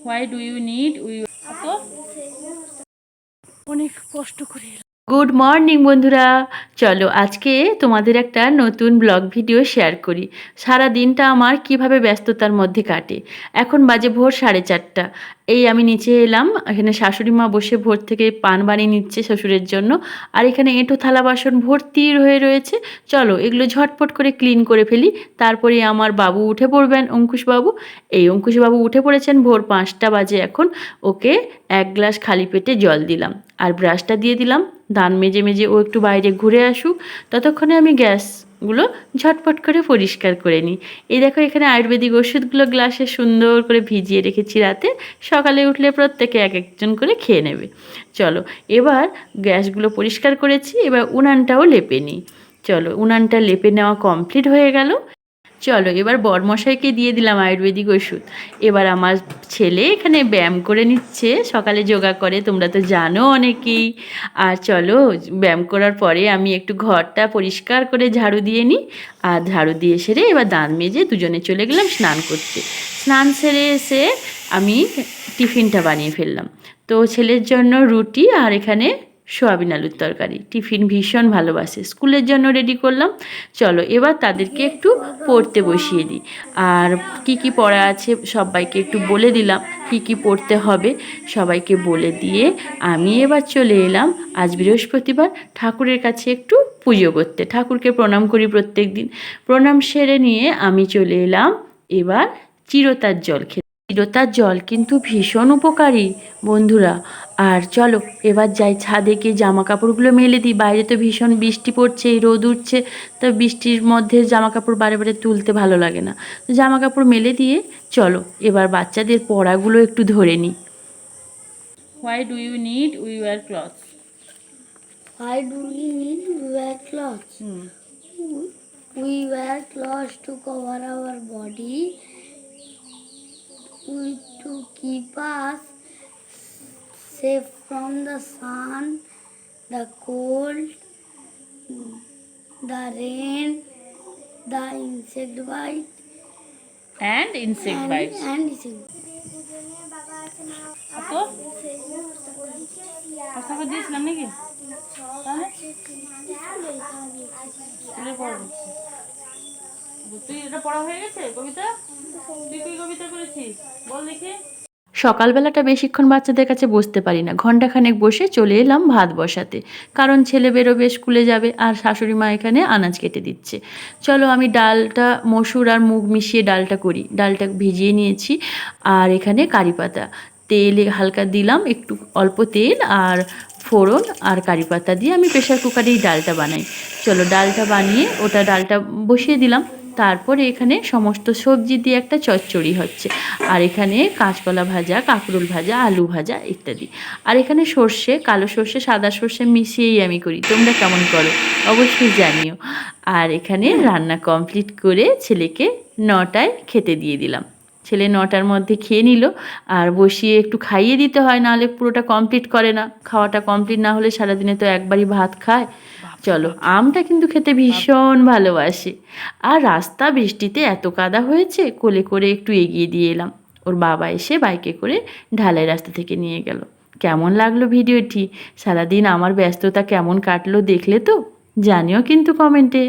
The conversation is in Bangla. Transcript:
Why do you need we তো অনেক কষ্ট করে গুড মর্নিং বন্ধুরা। চলো আজকে তোমাদের একটা নতুন ব্লগ ভিডিও শেয়ার করি। সারা দিনটা আমার কীভাবে ব্যস্ততার মধ্যে কাটে। এখন বাজে ভোর সাড়ে চারটা। এই আমি নিচে এলাম। এখানে শাশুড়ি মা বসে ভোর থেকে পান বানিয়ে নিচ্ছে শ্বশুরের জন্য। আর এখানে এঁটো থালা বাসন ভর্তি হয়ে রয়েছে। চলো এগুলো ঝটপট করে ক্লিন করে ফেলি। তারপরে আমার বাবু উঠে পড়বেন, অঙ্কুশবাবু। এই অঙ্কুশবাবু উঠে পড়েছেন ভোর পাঁচটা বাজে এখন। ওকে এক গ্লাস খালি পেটে জল দিলাম। আর ব্রাশটা দিয়ে দিলাম। দান মেজে মেজে ও একটু বাইরে ঘুরে আসুক, ততক্ষণে আমি গ্যাসগুলো ঝটপট করে পরিষ্কার করে নিই। এই দেখো, এখানে আয়ুর্বেদিক ওষুধগুলো গ্লাসে সুন্দর করে ভিজিয়ে রেখেছি রাতে। সকালে উঠলে প্রত্যেকে এক একজন করে খেয়ে নেবে। চলো, এবার গ্যাসগুলো পরিষ্কার করেছি, এবার উনানটাও লেপে নিই। চলো, উনানটা লেপে নেওয়া কমপ্লিট হয়ে গেল। চলো, এবার বরমশাইকে দিয়ে দিলাম আয়ুর্বেদিক ওষুধ। এবার আমার ছেলে এখানে ব্যায়াম করে নিচ্ছে, সকালে যোগা করে, তোমরা তো জানো অনেকেই। আর চলো, ব্যায়াম করার পরে আমি একটু ঘরটা পরিষ্কার করে ঝাড়ু দিয়ে নিই, আর ঝাড়ু দিয়ে সেরে এবার দাঁত মেজে দুজনে চলে গেলাম স্নান করতে। স্নান সেরে এসে আমি টিফিনটা বানিয়ে ফেললাম। তো ছেলের জন্য রুটি আর এখানে সোয়াবিন আলুর তরকারি। টিফিন ভীষণ ভালোবাসে। স্কুলের জন্য রেডি করলাম। চলো, এবার তাদেরকে একটু পড়তে বসিয়ে দিই। আর কি কি পড়া আছে সবাইকে একটু বলে দিলাম, কি কি পড়তে হবে সবাইকে বলে দিয়ে আমি এবার চলে এলাম। আজ বৃহস্পতিবার, ঠাকুরের কাছে একটু পুজো করতে। ঠাকুরকে প্রণাম করি প্রত্যেক দিন প্রণাম সেরে নিয়ে আমি চলে এলাম। এবার চিরতার জল খেতে। চিরতার জল কিন্তু ভীষণ উপকারী বন্ধুরা। আর চলো এবার যাই ছাদে গিয়ে জামা কাপড়গুলো মেলে দিই। বাইরে তো ভীষণ বৃষ্টি পড়ছে এই রোদ উঠছে তো বৃষ্টির মধ্যে জামা কাপড় বারে বারে তুলতে ভালো লাগে না। তো জামা কাপড় মেলে দিয়ে চলো এবার বাচ্চাদের পড়াগুলো একটু ধরে নিই। Why do you need we wear cloth Why do we need to wear clothes? We wear clothes to cover our body, we, to keep us safe from the sun, the cold, the rain, the insect bite, and insect and, bites and insect. তো কথা করে দিয়েছিলাম নাকি তাহলে স্কুলে পড়া হচ্ছে। সকালবেলাটা বেশিক্ষণ বাচ্চাদের কাছে বসতে পারি না। ঘন্টাখানেক বসে চলে এলাম ভাত বসাতে। কারণ ছেলে বেরোবে, স্কুলে যাবে, আর শাশুড়ি মা এখানে আনাজ কেটে দিচ্ছে। চলো আমি ডালটা, মসুর আর মুগ মিশিয়ে ডালটা করি। ডালটা ভিজিয়ে নিয়েছি, আর এখানে কারি পাতা। তেল হালকা দিলাম একটু অল্প তেল আর ফোড়ন আর কারি পাতা দিয়ে আমি প্রেশার কুকারেই ডালটা বানাই। চলো ডালটা বানিয়ে ওটা ডালটা বসিয়ে দিলাম। তারপরে এখানে সমস্ত সবজি দিয়ে একটা চচ্চড়ি হচ্ছে। আর এখানে কাঁচকলা ভাজা, কাঁকরুল ভাজা, আলু ভাজা ইত্যাদি। আর এখানে সর্ষে, কালো সর্ষে, সাদা সর্ষে মিশিয়েই আমি করি। তোমরা কেমন করো? অবশ্যই জানিও। আর এখানে রান্না কমপ্লিট করে ছেলেকে নটায় খেতে দিয়ে দিলাম। ছেলে নটার মধ্যে খেয়ে নিল আর বসিয়ে একটু খাইয়ে দিতে হয় নাহলে পুরোটা কমপ্লিট করে না। খাওয়াটা কমপ্লিট না হলে সারাদিনে তো একবারই ভাত খায়। চলো আমটা কিন্তু খেতে ভীষণ ভালোবাসে। আর রাস্তা বৃষ্টিতে এত কাদা হয়েছে কোলে করে একটু এগিয়ে দিয়ে এলাম। ওর বাবা এসে বাইকে করে ঢালাই রাস্তা থেকে নিয়ে গেল। কেমন লাগল ভিডিওটি? সারাদিন আমার ব্যস্ততা কেমন কাটলো দেখলে তো? জানিও কিন্তু কমেন্টে।